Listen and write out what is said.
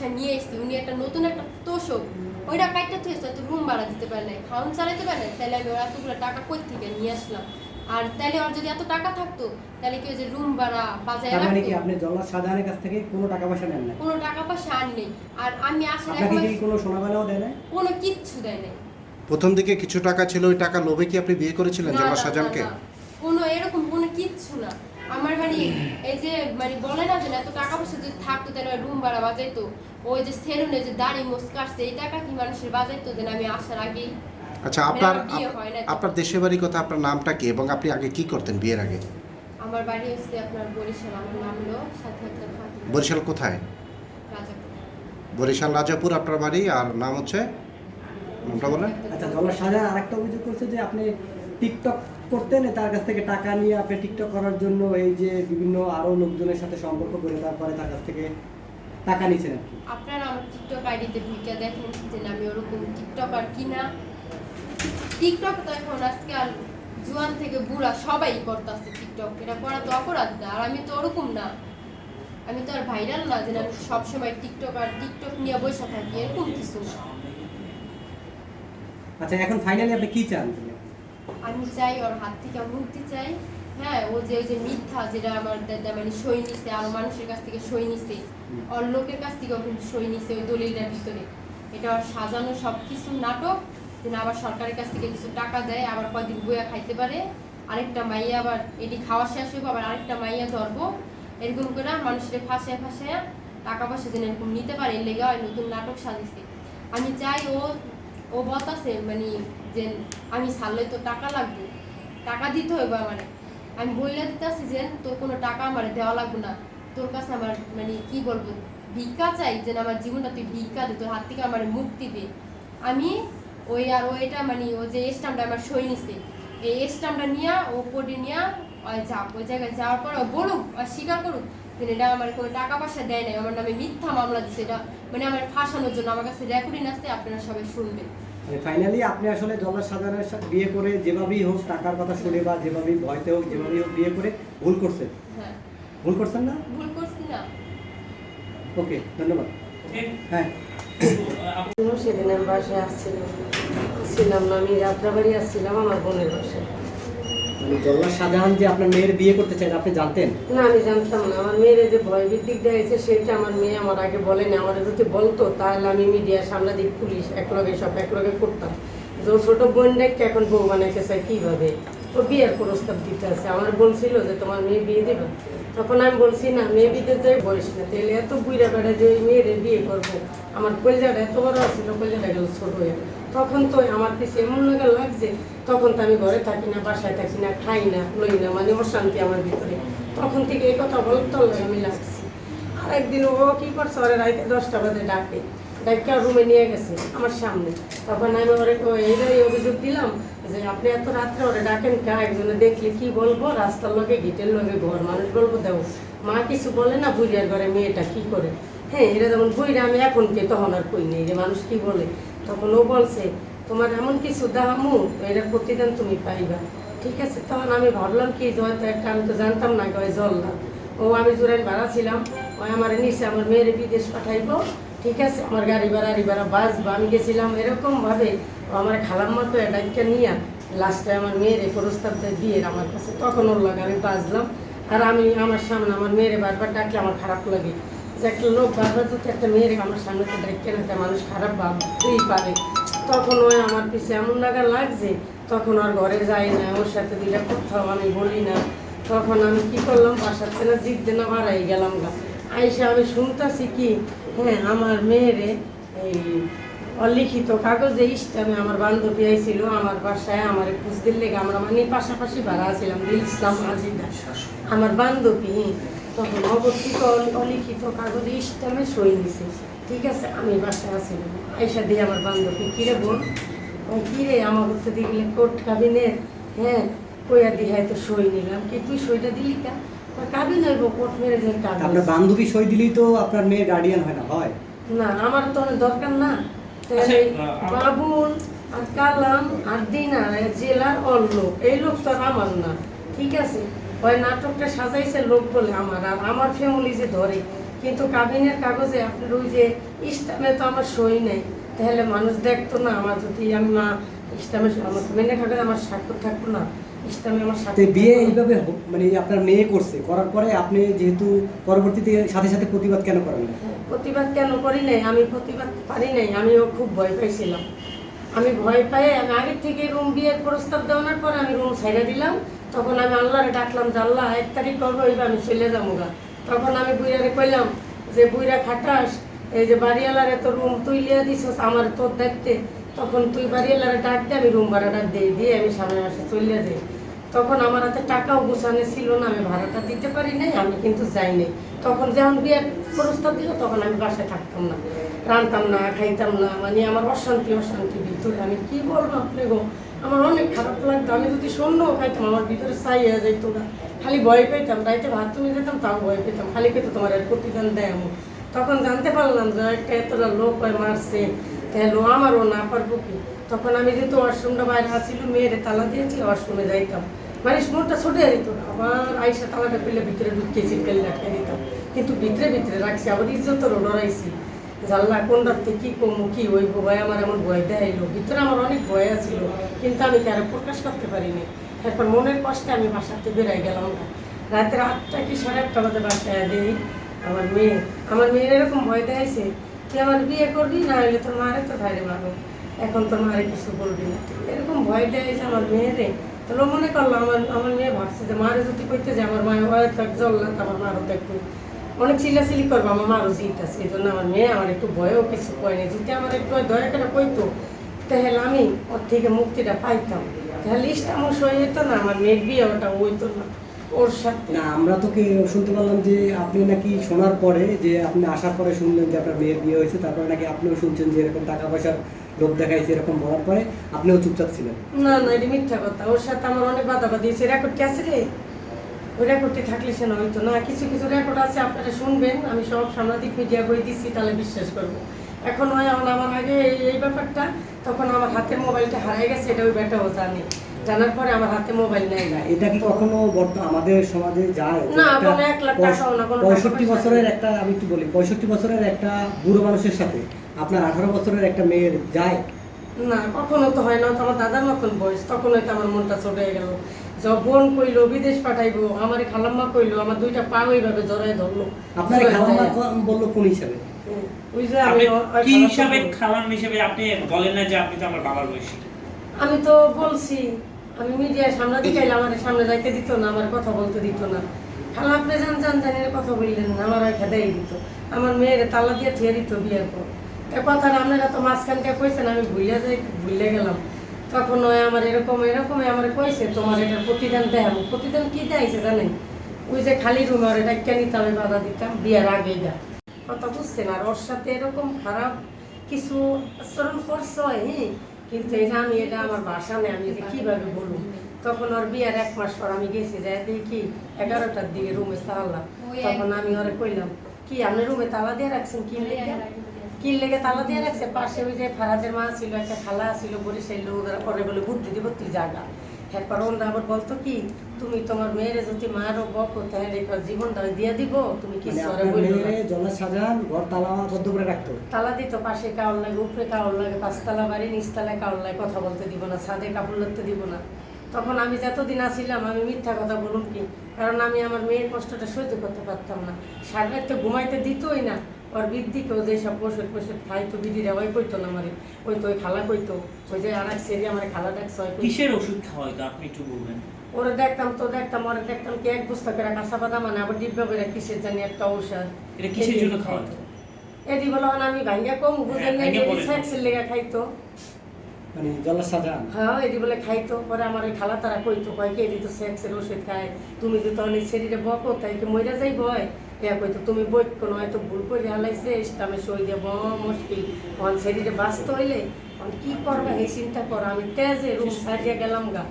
বাসা নিয়ে এসেছি উনি একটা নতুন একটা তোষক। ওইটা কাইটা থুয়েছে তো রুম ভাড়া দিতে পারে না খাওয়ান চালাতে পারে না তাহলে আমি ওর এতগুলো টাকা কই থেকে নিয়ে আসলাম? আর তাহলে ওর যদি এত টাকা থাকতো তাহলে কি ওই যে রুম ভাড়া বাজায় তার মানে কি আপনি জল্লাদ শাহজাহানের কাছ থেকে কোনো টাকা পয়সা নেন না কোনো টাকা পয়সা আর নেই। আর আমি আসার এক আপনাকে কি কোনো সোনা গয়নাও দেয় না কোনো কিচ্ছু দেয় নাই। প্রথম দিকে কিছু টাকা ছিল ওই টাকা লোভে কি আপনি বিয়ে করেছিলেন না, জল্লাদ না, না, না। কোনো এরকম কোনো কিচ্ছু না। আমার মানে এই যে মানে বলে না যে না, এত টাকা পয়সা যদি থাকতো তাহলে রুম ভাড়া বাজাইতো। ওই যে সেলুনে যে দাড়ি মোস কাটছে এই টাকা কি মানুষের বাজাইতো যে না আমি আসার আগেই? আচ্ছা আপনার নাই তো। আপনার দেশের বাড়ি কথা আপনার নামটা কি? এবং আপনি আগে কি করতেন বিয়ের আগে? আমার বাড়ি হচ্ছে আপনার বরিশাল আমার নাম হলো বরিশাল কোথায়? রাজাপুর। বরিশাল রাজাপুর আপনার বাড়ি আর নাম হচ্ছে? নামটা বলেন। আচ্ছা জল্লাদ শাহজাহান আরেকটা অভিযোগ করছে যে আপনি টিকটক করতেন তার কাছ থেকে টাকা নিয়ে আপনি টিকটক করার জন্য এই যে বিভিন্ন আরও লোকজনের সাথে সম্পর্ক করে তারপরে তার কাছ থেকে টাকা নিছেন আর কি। আপনারা আমার টিকটক আইডিতে ঢুকে দেখেন যে আমি ওরকম টিকটকার কিনা টিকটক তো এখন আজকাল জুয়ান থেকে বুড়া সবাই করতেছে টিকটক এটা করা তো অপরাধ না আর আমি তো ওরকম না। আমি তো আর ভাইরাল না যে আমি সবসময় টিকটক আর টিকটক নিয়ে বসে থাকি এরকম কিছু না। আচ্ছা এখন ফাইনালি আপনি কি চান? আমি চাই ওর হাত থেকে মুক্তি চাই। হ্যাঁ ও যে ওই যে মিথ্যা যেটা আমার দাদা মানে সই নিছে আরও মানুষের কাছ থেকে সই নিছে। ওর লোকের কাছ থেকে কিন্তু সই নিছে ওই দলিলটার ভিতরে। এটা ওর সাজানো সব কিছু নাটক যে না আবার সরকারের কাছ থেকে কিছু টাকা দেয় আবার কয়দিন বইয়া খাইতে পারে। আরেকটা মাইয়া আবার এটি খাওয়া শেষ হইব আবার আরেকটা মাইয়া ধরবো। এরকম করে মানুষের ফাঁসে ফাঁসে টাকা পয়সা যেন এরকম নিতে পারে লেগে ওই নতুন নাটক সাজিয়েছে আমি চাই ও ও বতাছে মানে যে আমি ছাড়লে তো টাকা লাগবে। টাকা দিতে হইব আমার। আমি বললে দিতেছি যে, তোর কোনো টাকা আমার দেওয়া লাগবে না। তোর কাছে আমার মানে কি বলব, ভিক্ষা চাই যে আমার জীবনটা তুই ভিক্ষা দে, তোর হাত থেকে আমার মুক্তি দে। আমি ওই আর ওইটা মানে ও যে স্টাম্পটা আমার সই নিছে, এই স্টাম্পটা নিয়ে, ও পড়ে নিয়ে, ওই যাক ওই জায়গায় যাওয়ার পর বলুক, আর স্বীকার করুক যে এটা আমার কোনো টাকা পয়সা দেয় নাই। আমার নামে মিথ্যা মামলা দিচ্ছে এটা মানে আমার ফাঁসানোর জন্য। আমার কাছে রেকর্ডিং আসতে আপনারা সবাই শুনবেন। ফাইনালি আপনি আসলে জল্লাদ শাহজাহানের সাথে বিয়ে করে যেভাবেই হোক টাকার কথা শুনে বা যেভাবেই ভয়তে হোক যেভাবেই হোক বিয়ে করে ভুল করছেন। হ্যাঁ। ভুল করছেন না? ভুল করছি না। ওকে ধন্যবাদ। হ্যাঁ। সেদিন আমি বাসায় আসছিলাম। ছিলাম না আমি যাত্রাবাড়ি আসছিলাম আমার বোনের বাসায়। মানে জল্লাদ শাহজাহান যে আপনার মেয়ের বিয়ে করতে চান আপনি জানতেন? না, আমি জানতাম না। আমার মেয়ের যে ভয় ভিত্তিক দিয়েছে সেটা আমার মেয়ে আমার আগে বলেনি আমার যদি বলতো, তাহলে আমি মিডিয়া সামনে দিক পুলিশ একলগে সব একলগে করতাম। যে ছোট বোনটাকে এখন বউ বানাইতে চাই কীভাবে? ও বিয়ের প্রস্তাব দিতে আছে। আমার বলছিল যে, তোমার মেয়ে বিয়ে দিবে? তখন আমি বলছি, না, মেয়ে বিতে যাই বয়স না, তাহলে এত বুড়া বেড়া যে মেয়ের বিয়ে করব। আমার কলজাটা এত বড় ছিল কলজাটা গেল ছোট হয়ে তখন তো আমার পিছে এমন লাগা লাগছে, তখন তো আমি ঘরে থাকি না, বাসায় থাকি না, খাই না, লই না মানে অশান্তি আমার ভিতরে। তখন থেকে এই কথা বলতে আমি লাগছি। আর একদিন ও কি করছে, ওরে রাইতে দশটা বাজে ডাকে ডাক্তার রুমে নিয়ে গেছে আমার সামনে। তখন আমি ওরে এইটাই অভিযোগ দিলাম যে আপনি এত রাত্রে ওরে ডাকেন কা? একজনে দেখলে কি বলব? রাস্তার লগে গেটের লগে ঘর মানুষ বলব, দেও, মা কিছু বলে না বুড়িয়ার ঘরে মেয়েটা কি করে? হ্যাঁ এটা যেমন বুড়িরা আমি এখন কে তখন আর কই নেই, যে মানুষ কি বলে? তখন ও বলছে, তোমার এমন কিছু দামু এটার প্রতিদান তুমি পাইবা। ঠিক আছে। তখন আমি ভাবলাম কি হয়তো একটা, আমি তো জানতাম না ওই জল্লাদ ও, আমি জোরাইন ভাড়া ছিলাম। ওই আমার নিচে আমার মেয়ের বিদেশ পাঠাইবো। ঠিক আছে, আমার গাড়ি ভাড়া গাড়ি ভাড়া বাসবো আমি গেছিলাম এরকমভাবে ও আমার খালার মতো এটাকে নিয়ে লাস্টে আমার মেয়ের প্রস্তাব দেয় আমার কাছে। তখন ওর লাগে আমি বাজলাম আর আমি, আমার সামনে আমার মেয়ের বারবার ডাকলে আমার খারাপ লাগে। যে একটা লোক বারবার যদি একটা মেয়েরে আমার সামনে তো ডাকে না মানুষ খারাপ ভাবতেই পারে তখন ওই আমার পিছে এমন লাগা লাগছে তখন আর ঘরে যাই না ওর সাথে দুইটা কোথাও আমি বলি না। তখন আমি কি করলাম বাসার থেকে জিদ না বাড়াই গেলাম গা। আইসা আমি শুনতেছি কি হ্যাঁ আমার মেয়েরে এই অলিখিত কাগজে ইস্টামে আমার বান্ধবী আইছিল আমার বাসায় আমার খোঁজ দিলে আমরা মানে পাশাপাশি ভাড়া ছিলাম দিল ইসলাম আজিদা। আমার বান্ধবী তখন অবস্থিত অলিখিত কাগজে ইস্টামে সই নিছে ঠিক আছে আমি বাসায় আসছিলাম আইসা দিয়ে আমার বান্ধবী কিরে বোন? ওই কিরে আমার করতে দেখলে কোর্ট কাবিনের হ্যাঁ কইয়া দিয়ে হয়তো সই নিলাম। কি তুই সইটা দিলি কা? কাবিন হইব কোর্ট মেরে যে কাবিন আপনার বান্ধবী সই দিলেই তো আপনার মেয়ের গার্ডিয়ান হয় না হয়? না আমার তো অনেক দরকার না। আচ্ছা, বাবুল আর কালাম আর দিনার জেলার লোক এই লোক তো আর আমার না। ঠিক আছে ওই নাটকটা সাজাইছে লোক বলে আমার আর আমার ফ্যামিলি যে ধরে। কিন্তু কাবিনের কাগজে আপনার ওই যে ইস্টামে তো আমার সই নেই। তাহলে মানুষ দেখতো না আমার যদি আমি মা ইস্টামে আমার কাবিনের কাগজে আমার স্বাক্ষর থাকতো না। আমার স্বাক্ষর বিয়ে এইভাবে মানে আপনার মেয়ে করছে করার পরে আপনি যেহেতু পরবর্তীতে সাথে সাথে প্রতিবাদ কেন করেন হ্যাঁ, প্রতিবাদ কেন করি নাই? আমি প্রতিবাদ পারি নাই আমিও খুব ভয় পাইছিলাম। আমি ভয় পেয়ে আমি আগের থেকে রুম বিয়ের প্রস্তাব দেওয়ার পরে আমি রুম ছাইড়া দিলাম। তখন আমি আল্লাহরে ডাকলাম যে, আল্লাহ, এক তারিখ করব এইবার আমি চলে যাব গা তখন আমি বুইরারে কইলাম যে বুইরা খাটাস, এই যে বাড়িওয়ালারে তো রুম তুই লিয়ে দিস আমার তোর দেখতে। তখন তুই বাড়িওয়ালারে ডাক দে, আমি রুম ভাড়াটা দিয়ে দিয়ে আমি সামনে মাসে চলে যাই। তখন আমার হাতে টাকাও গোছানো ছিল না, আমি ভাড়াটা দিতে পারি নাই, আমি কিন্তু যাই নাই। তখন যখন বিয়ের প্রস্তাব দিল, তখন আমি বাসায় থাকতাম না। রানতাম না, খাইতাম না মানে আমার অশান্তি অশান্তি ভিতরে। আমি কি বলব আপনি গো? আমার অনেক খারাপ লাগতো। আমি যদি স্বর্ণও খাইতাম, আমার ভিতরে চাই হয়ে যাইতো না। খালি ভয় পেতাম, রাইতে ভাত তুমি যেতাম তাও ভয় পেতাম। খালি পেতো তোমার এর প্রতিদান দেয় আমি তখন জানতে পারলাম যে একটা এতটা লোক হয় মারছে, তাহলে আমারও না পারব কি? তখন আমি যেহেতু ওয়াশরুমটা বাইরে আসছিল মেয়েরে তালা দিয়েছি ওয়াশরুমে যাইতাম। মানে মনটা ছুটে যেত আবার আইসা তালাটা পেলে ভিতরে ঢুকিয়েছি ফেলে রাখিয়ে দিতাম। কিন্তু ভিতরে ভিতরে রাখছি, আবার ইজ্জতরও ডরাইছি জানলা কোন রাত্রে কি কমু, কি হইব ভাই? আমার এমন ভয় দেখাইলো। ভিতরে আমার অনেক ভয় আছিল, কিন্তু আমি কারও প্রকাশ করতে পারিনি। এরপর মনের কষ্টে আমি বাসাতে বেরাই গেলাম না। রাতের আটটা কি সাড়ে আটটা বাজে বাসায় দিই আমার মেয়ে। আমার মেয়ের এরকম ভয় দেখাইছে, তুই আমার বিয়ে করবি? না হলে তোর মারে তো ভাইরে মারো এখন তোর মারে কিছু বলবি না। এরকম ভয় দেখাইছে আমার মেয়েরে। তাহলে মনে করল, আমার আমার মেয়ে ভাবছে যে মারে যদি কইতে যে আমার মায়ের হয় তো জল্লাত আমার মারও দেখব অনেক চিল্লাচিল্লি করব আমার মারও জিত আছে এই জন্য আমার মেয়ে আমার একটু ভয়ও কিছু কয়নি যদি আমার একটু দয়া করে কইতো তাহলে আমি ওর থেকে মুক্তিটা পাইতাম। তাহলে ইস্টামও সই হতো না আমার মেয়ের বিয়ে ওটা হইতো না ওর সাথে। না আমরা তো কি শুনতে পারলাম যে আপনি নাকি শোনার পরে যে আপনি আসার পরে শুনলেন যে আপনার মেয়ের বিয়ে হয়েছে তারপরে নাকি আপনিও শুনছেন যে এরকম টাকা পয়সার লোভ দেখাইছে এরকম বলার পরে আপনিও চুপচাপ ছিলেন? না না এটা মিথ্যা কথা। ওর সাথে আমার অনেক বাধা বাধি আছে রেকর্ড কি আছে রে? রেকর্ডটি থাকলে সে না হইতো না কিছু কিছু রেকর্ড আছে আপনারা শুনবেন। আমি সব সাংবাদিক মিডিয়া বই দিচ্ছি তাহলে বিশ্বাস করব। এখন হয় এখন আমার আগে এই এই ব্যাপারটা তখন আমার হাতের মোবাইলটা হারিয়ে গেছে এটা ওই ব্যাটাও জানে জানার পরে আমার হাতে মোবাইল নেই না এটা কি কখনো বর্ত- আমাদের সমাজে যায়? না, একটা কোনো এক লাখ টাকাও না, কোনো পঁয়ষট্টি বছরের একটা আমি একটু বলি পঁয়ষট্টি বছরের একটা বুড়ো মানুষের সাথে আপনার আঠারো বছরের একটা মেয়ের যায়? না কখনো তো হয় না তো আমার দাদার মতন বয়স তখন হয়তো আমার মনটা ছোট হয়ে গেল। যখন কইলো বিদেশ পাঠাইবো আমার খালাম্মা কইলো আমার দুইটা পা ওইভাবে জড়াই ধরলো। আপনার খালাম্মা। বলল কোন হিসাবে? ওই যে আমি কি হিসাবে খালাম হিসেবে আপনি বলেন না যে আপনি তো আমার বাবার বয়সী? আমি তো বলছি আমি মিডিয়ার সামনে দিকাইলে আমার সামনে যাইতে দিত না আমার কথা বলতে দিত না। খালা আপনি জান জান জানি কথা বললেন না আমার ওই খেদাই দিত। আমার মেয়ের তালা দিয়ে থিয়ে দিত বিয়ের পর। এ কথাটা আপনারা তো মাঝখানটা কইছেন আমি ভুলে যাই ভুলে গেলাম। তখন ওই আমার এরকম এরকমই আমার কইছে তোমার এটার প্রতিদান দেখাবো। প্রতিদান কি দেয়ছে জানেন? ওই যে খালি রুমে ওর এটা কেন আমি বাধা দিতাম বিয়ের আগে যা কথা বুঝছেন? আর ওর সাথে এরকম খারাপ কিছু আচরণ করছে হ্যাঁ? কিন্তু এটা আমি এটা আমার ভাষা নেই আমি যে কীভাবে বলব? তখন ওর বিয়ার এক মাস পর আমি গেছি যাই দেখি এগারোটার দিকে রুমে তালা। তখন আমি ওরে কইলাম কি আপনি রুমে তালা দিয়ে রাখছেন? কি লেগে কি লেগে তালা দিয়ে রাখছে পাশে ওই যে ফারাদের মা ছিল একটা খালা ছিল বরিশাল ওরা পরে বলে বুদ্ধি দিব তুই জাগা এরপর ওরা আবার বলতো কি তুমি তোমার মেয়েরে যদি মারো বকো তাহলে জীবনটা দিয়ে দিব। তুমি মানে কিছু ওরে আপনার বলল না মেয়েরে জলা সাজান ঘর তালাবদ্ধ করে রাখতো। তালা দিত পাশে কাউল লাগে উপরে কাউল লাগে পাঁচতলা বাড়ি নিচতলায় কাউল লাগে কথা বলতে দিব না ছাদে কাপড় লাগতে দিব না। তখন আমি যতদিন আসিলাম আমি মিথ্যা কথা বলুন কি? কারণ আমি আমার মেয়ের কষ্টটা সহ্য করতে পারতাম না। সারা ঘুমাইতে দিতই না। ওর বৃদ্ধিকেও যে সব ওষুধ ফষুধ খাইতো বিধিরা ওই কইতো না আমারে ওই তো ওই খালা কইতো ওই যে আর এক সেরি আমার খালা ডাকছে কিসের ওষুধ খাওয়াই তো আপনি একটু বলবেন? ওরে দেখতাম তো দেখতাম ওরে দেখতাম কি এক বস্তা করে কাঁচা বাদাম মানে আবার ডিব্বা করে কিসের জানি একটা ঔষধ। এটা কিসের জন্য খাওয়াই এদি বলো আমি ভাঙ্গা কম বুঝেন না বলেন। সেক্সের লেগে খাইতো। মানে জলা সাজান হ্যাঁ এদি বলে খাইতো পরে আমার ওই খালা তারা কইতো কয় কি এদি তো সেক্সের ওষুধ খায় তুমি যে তখন এই শরীরে বকো তাই কি মইরা যাই বয় ইয়া কইতো তুমি বই কোনো এত ভুল করে হালাইছে আমি সই দেব মুশকিল। অন শরীরে বাঁচতে হইলে, অন কি করবে, এই চিন্তা করো, আমি তেজে রুম সারিয়া গেলাম গা।